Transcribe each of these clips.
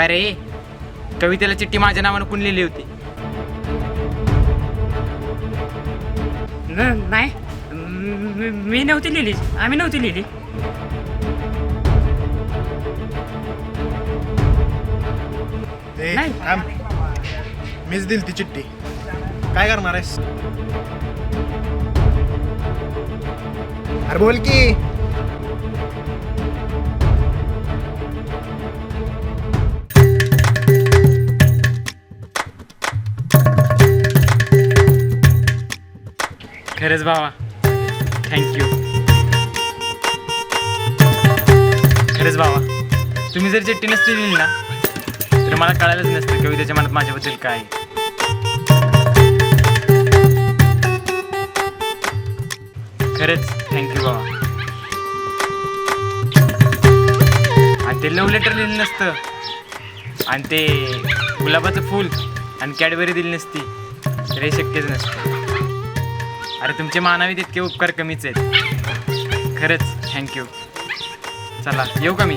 काय रे? कवितेला चिठ्ठी माझ्या नावानं कोण लिहिली होती? न- नाही. मी- मी नव्हती लिहिली. आम्ही नव्हती लिहिली. ए, नाही. थांब. मीच दिली ती चिठ्ठी. काय करणार आहेस? अरे बोल की. खरंच भावा थँक्यू खरंच भावा तुम्ही जर चिठ्ठी नसती लिहिली ना तर मला कळायलाच नसतं कवितेच्या मनात माझ्याबद्दल काय आहे. खरंच थँक्यू बाबा. आणि ते लव्ह लेटर लिहिलं नसतं. आणि ते गुलाबाचं फूल आणि कॅडबरी दिली नसती. तर हे शक्यच नसतं. अरे तुमचे मानावी तितके उपकार कमीच आहेत. खरंच थँक्यू चला येऊ का मी?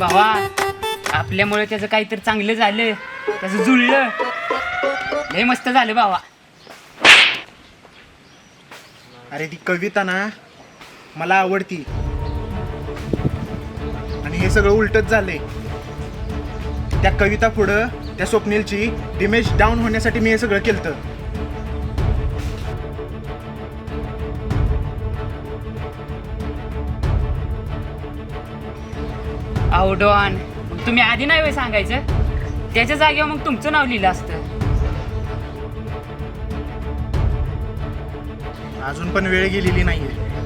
भावा आपल्यामुळे त्याचं काहीतरी चांगलं झालं. त्याचं जुळलं. लय मस्त झालं भावा अरे ती कविता ना मला आवडती. हे सगळं उलटच झालंय. त्या कविता पुढं त्या स्वप्नीलची इमेज डाऊन होण्यासाठी मी हे सगळं केलं अहो डॉन मग तुम्ही आधी नाही होय सांगायचं? त्याच्या जागेवर मग तुमचं नाव लिहिलं असतं. अजून पण वेळ गेलेली नाहीये.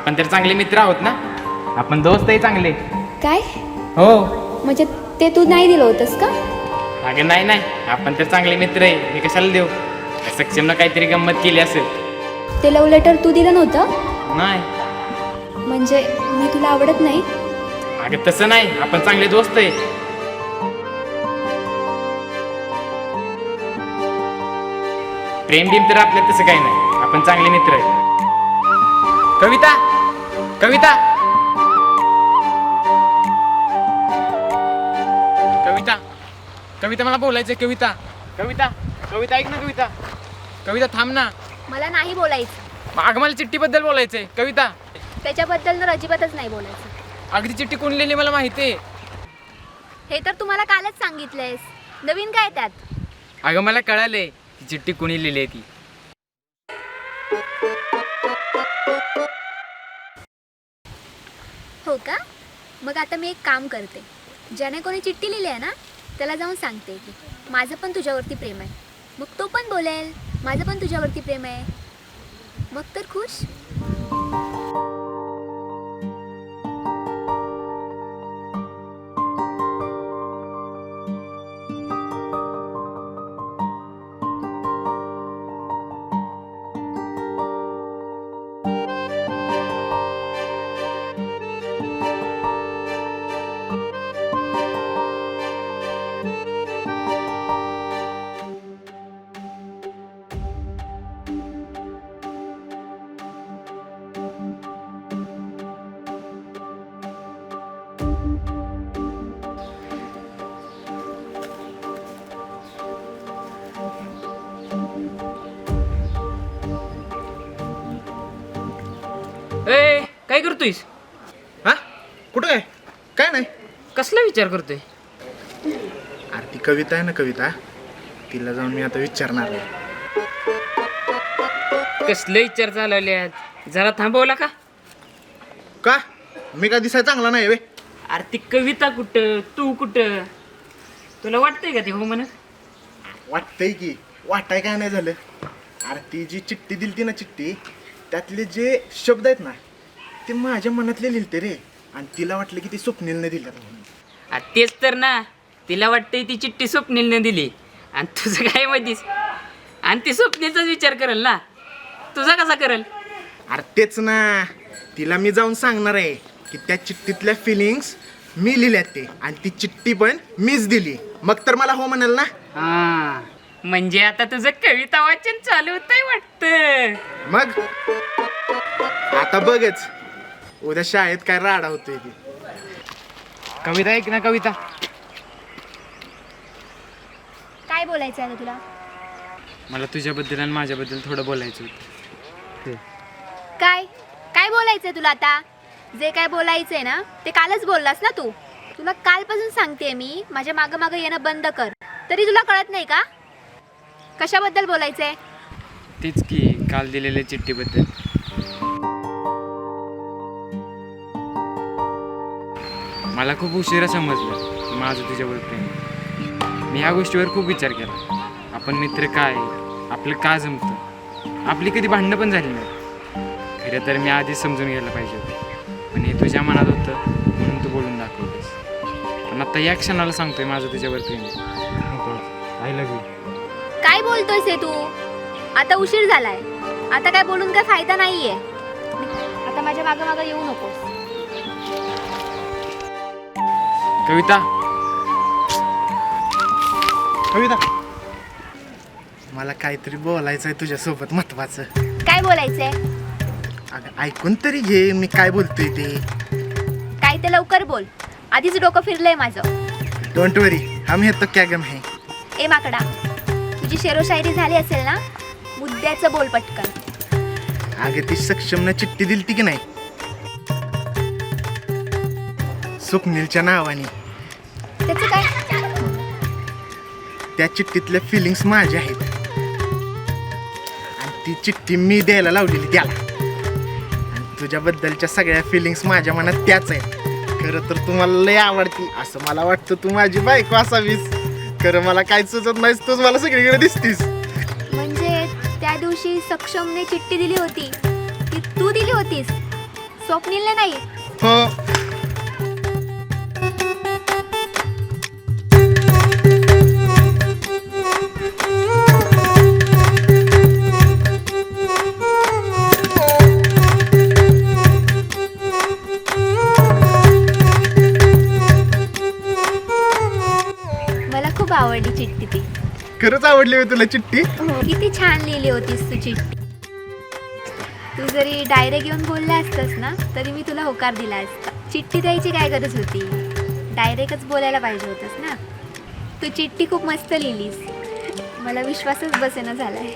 आपण तर चांगले मित्र आहोत ना? आपण दोस्तही चांगले. काय? हो. म्हणजे ते तू नाही दिलं होतंस का? अगं नाही नाही. आपण तर चांगले मित्र आहे. मी कशाला देऊ? सक्षमनं काहीतरी गंमत केली असेल. ते लव लेटर तू दिलं नव्हतं? नाही. म्हणजे मी तुला आवडत नाही? अगं तसं नाही. आपण चांगले दोस्त आहे. प्रेम बिम तर आपल्यात तसं काही नाही. आपण चांगले मित्र आहे. कविता! कविता. कविता. कविता मला बोलायचंय कविता. कविता कविता ऐक ना कविता. कविता थांब ना. मला नाही बोलायचं. मग अगं मला चिठ्ठीबद्दल बोलायचंय. कविता. त्याच्याबद्दल तर अजिबातच नाही बोलायचं. अगदी चिठ्ठी कोण लिहिली मला माहिती आहे. हे तर तुम्हाला कालच सांगितलंयस. नवीन काय त्यात? अगं मला कळालंय ती चिठ्ठी कोणी लिहिली आहे ती. हो का? मग आता मी एक काम करते. ज्याने कोणी चिठ्ठी लिहिली आहे ना त्याला जाऊन सांगते की माझं पण तुझ्यावरती प्रेम आहे. मग तो पण बोलेल माझं पण तुझ्यावरती प्रेम आहे. मग तर खुश? ए काय करतोयस? हा? कुठं आहे काय नाही. कसला विचार करतोय? अरे ती कविता आहे ना कविता. तिला जाऊन मी आता विचारणार आहे. कसले विचार चालवल्यात? जरा थांबवला का? का? मी काय दिसाय चांगला नाही वे अरे ती कविता कुठं? तू कुठं? तुला वाटतंय का ते हो म्हणत? वाटतंय की. वाटाय काय नाही झालं. अरे ती जी चिठ्ठी दिलती ना चिठ्ठी त्यातले जे शब्द आहेत ना ते माझ्या मनातले लिहिलते रे. आणि तिला वाटलं की ते स्वप्नीलने दिलं आ, तेच तर ना. तिला वाटतंय ती चिठ्ठी स्वप्नीलनं दिली. आणि तुझं काय मधीस आणि ती स्वप्नीलचाच विचार करेल ना. तुझा कसा करेल? अरे तेच ना. तिला मी जाऊन सांगणार आहे की त्या चिठ्ठीतल्या फिलिंग्स मी लिहिल्यात ते. आणि ती चिठ्ठी पण मीच दिली. मग तर मला हो म्हणाल ना. हा. म्हणजे आता तुझं कविता वाचन चालू होतंय वाटतं. मग? आता बघच. उद्या शाळेत काय राडा होतोय ती. कविता ऐक ना कविता. काय बोलायचं आहे तुला? मला तुझ्याबद्दल आणि माझ्याबद्दल थोडं बोलायचं होतं. काय? काय बोलायचंय तुला आता? जे काय बोलायचंय ना ते कालच बोललास ना तू? तुला कालपासून सांगते मी माझ्या मागं मागं येणं बंद कर. तरी तुला कळत नाही का? कशाबद्दल बोलायचंय? तीच की काल दिलेल्या चिठ्ठीबद्दल. मला खूप उशिरा समजलं माझं तुझ्यावर प्रेम आहे. मी ह्या गोष्टीवर खूप विचार केला. आपण मित्र काय? आपलं का जमतं? आपली कधी भांडणं पण झाली नाही. खरं तर मी आधीच समजून घ्यायला पाहिजे होतं. पण हे तुझ्या मनात होतं म्हणून तू बोलून दाखवतेस पण आता या क्षणाला सांगतोय माझं तुझ्यावर प्रेम आय लव्ह यू काय बोलतोयस हे तू? आता उशीर झालाय. आता काय बोलून काय फायदा नाहीये. आता माझ्या मागं मागं येऊ नकोस. कविता. कविता. मला काहीतरी बोलायचं आहे तुझ्यासोबत महत्वाचं. काय बोलायचंय? अगं ऐकून तरी घे मी काय बोलतोय ते. काय ते लवकर बोल. आधीच डोकं फिरलंय माझं. डोंट वरी हम हे तो क्या गम है. ए माकडा. तुझी शेरोशायरी झाली असेल ना मुद्द्याचं बोल पटकन. अगं ती सक्षमनं चिठ्ठी दिलती की नाही? स्वप्नीलच्या नावाने. त्याचं काय? त्या चिठ्ठीतल्या फिलिंग्स माझ्या आहेत. आणि ती चिठ्ठी मी द्यायला लावलेली त्याला. आणि तुझ्याबद्दलच्या सगळ्या फिलिंग्स माझ्या मनात त्याच आहेत. खरं तर तुम्हाला लय आवडती असं मला वाटतं तू माझी बायको असावीस. खरं मला काय सुचत नाहीस तूच मला सगळीकडे दिसतीस. म्हणजे त्या दिवशी सक्षमने चिठ्ठी दिली होती. ती तू दिली होतीस. स्वप्नीलने नाही. हो. आवडली चिठ्ठी ती. खरंच आवडली होय तुला चिठ्ठी किती छान लिहिली होतीस तू चिठ्ठी तू जरी डायरेक्ट येऊन बोलला असतास ना तरी मी तुला होकार दिला असता. चिठ्ठी द्यायची काय गरज होती? डायरेक्टच बोलायला पाहिजे होतंस ना. तू चिठ्ठी खूप मस्त लिहिलीस. मला विश्वासच बसेना झालाय.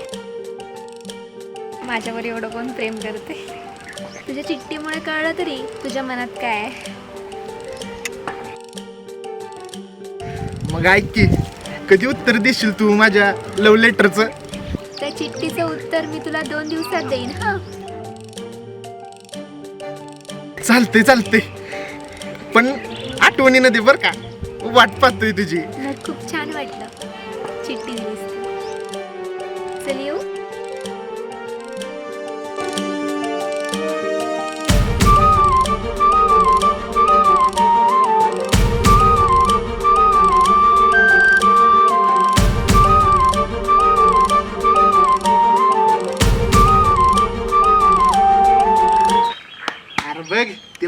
माझ्यावर एवढं कोण प्रेम करते तुझ्या चिठ्ठीमुळे कळलं तरी तुझ्या मनात काय आहे? मग ऐक की कधी उत्तर देशील तू माझ्या लव्ह लेटरचं त्या चिठ्ठीचं उत्तर मी तुला दोन दिवसात देईन हां. चालते चालते पण आठवणीनं दे बरं का. वाट पाहतोय तुझी. खूप छान वाटलं.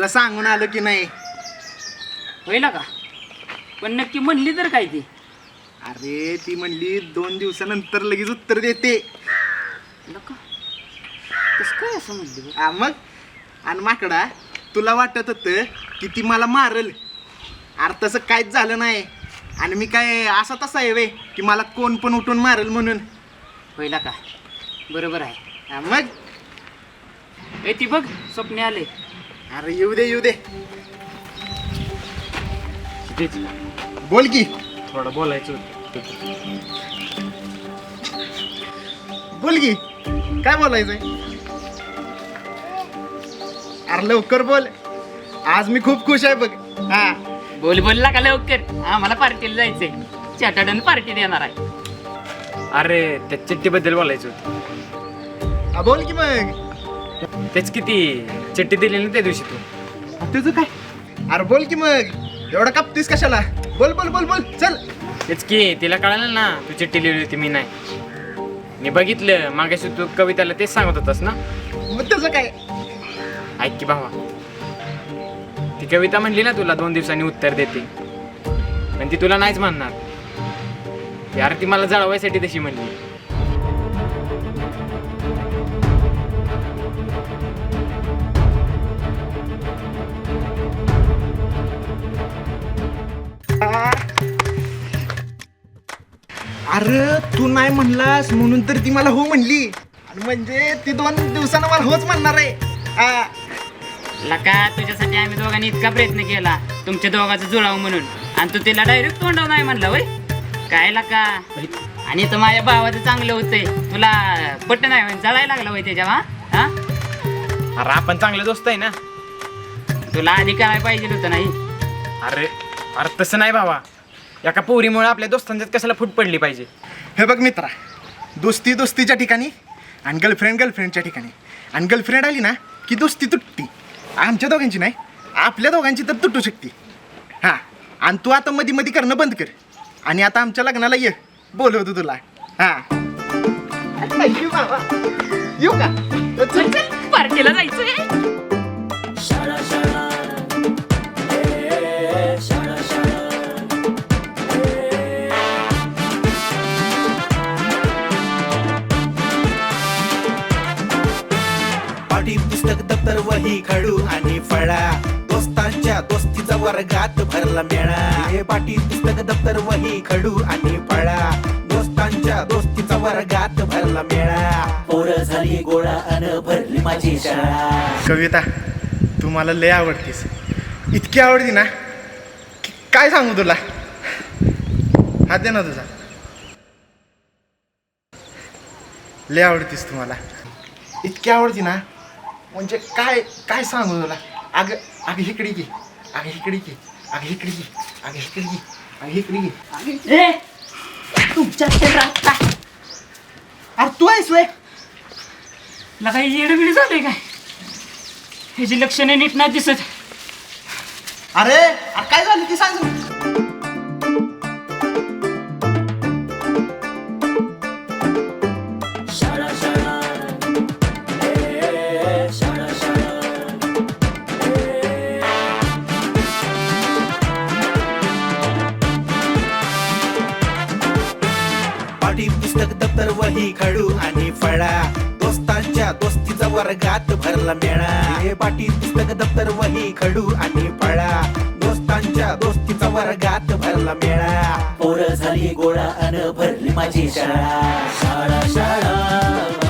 तिला सांगून आलं की नाही. होईल का? पण नक्की म्हणली तर काय ती? अरे ती म्हणली दोन दिवसानंतर लगेच उत्तर देते. नका. काय असं म्हणली बरं? आ, मग? आणि माकडा तुला वाटत होतं की ती मला मारल. अरे तसं काहीच झालं नाही. आणि मी काय असा तसा आहे वे की मला कोण पण उठून मारल म्हणून. होईल का? बरोबर आहे. मग? ए ती बघ स्वप्ने आले. अरे येऊ दे येऊ दे. तेच बोल की. थोडं बोलायचं होतं. बोल की. काय बोलायचंय? अरे लवकर बोल. आज मी खूप खुश आहे बघ. हा. बोल बोलला का लवकर? आम्हाला पार्टीला जायचंय. चॅटर्डन पार्टी देणार आहे. अरे त्या चिठ्ठीबद्दल बोलायचं होतं. हा, बोल की मग. तेच किती चिठ्ठी दिली ना त्या दिवशी तू. तुझं काय? अरे बोल की मग. एवढा कापतीस कशाला? बोल बोल बोल बोल. चल. तेच की तिला कळालं ना तू चिठ्ठी लिहिली होती मी नाही. मी बघितलं मागाशी तू कविताला तेच सांगत होतास ना. मग त्याचं काय? ऐक की भावा. ती कविता म्हणली ना तुला दोन दिवसांनी उत्तर देते. पण ती तुला नाहीच म्हणणार. यार ती मला जळवायसाठी तशी म्हणली. अरे तू नाही म्हणलास म्हणून तर ती मला हो म्हणली. आणि म्हणजे ती दोन दिवसानं मला होच म्हणणार आहे. आ, लका तुझ्यासाठी आम्ही दोघांनी इतका प्रयत्न केला तुमच्या दोघांचं जुळावं म्हणून. आणि तू तिला डायरेक्ट तोंडाव नाही म्हणलं वय काय लका? आणि तर माझ्या भावाचं चांगलं होतंय. तुला पट्ट नाही होईल जळायला लागला वय त्याच्या हा? हा? अरे आपण चांगले दोस्त आहे ना. तुला आधी करायला पाहिजे होतं नाही. अरे अरे तसं नाही भावा एका पोरीमुळे आपल्या दोस्तांच्यात कशाला फूट पडली पाहिजे? हे बघ मित्रा दोस्ती दोस्तीच्या ठिकाणी आणि गर्लफ्रेंड गर्लफ्रेंडच्या ठिकाणी. आणि गर्लफ्रेंड आली ना की दोस्ती तुटती. आमच्या दोघांची नाही आपल्या दोघांची तर तुटू शकते. हां आणि तू आता मध्ये मध्ये करणं बंद कर. आणि आता आमच्या लग्नाला ये बोलवतो तुला. हां. येऊ बाबा. येऊ का? चल, चल. पार्टीला जायचंय. दप्तर खडू आणि फळा. दोस्तांच्या दोस्तीचा वर्गात भरला मेळा. हे पाठी पुस्तक दप्तर वही खडू आणि फळा. दोस्तांच्या दोस्तीचा वर्गात भरला मेळा. पोर झाली गोळा अन भरली माझी शाळा. कविता तू मला लय आवडतीस. इतकी आवडती ना की काय सांगू तुला? हात दे ना तुझा. लय आवडतीस तुम्हाला इतकी आवडती ना म्हणजे काय काय सांगू तुला? अगं अगं इकडे घे अगं इकडे घे अगं इकडे घे अगं इकडे घे अगं इकडे घे तुमच्या अरे तू आहेस वे लगा येडबिड झालंय काय? ह्याची लक्षणे नीट नाही दिसत. अरे अरे काय झालं ते सांग. लाडू खडू आणि फळा. दोस्तांच्या दोस्तीचा वर्गात भरला मेळा. हे पाटी पुस्तक दप्तर वही खडू आणि फळा. दोस्तांच्या दोस्तीचा वर्गात भरला मेळा. पोर झाली गोळा अन भरली माझी शाळा. शाळा शाळा.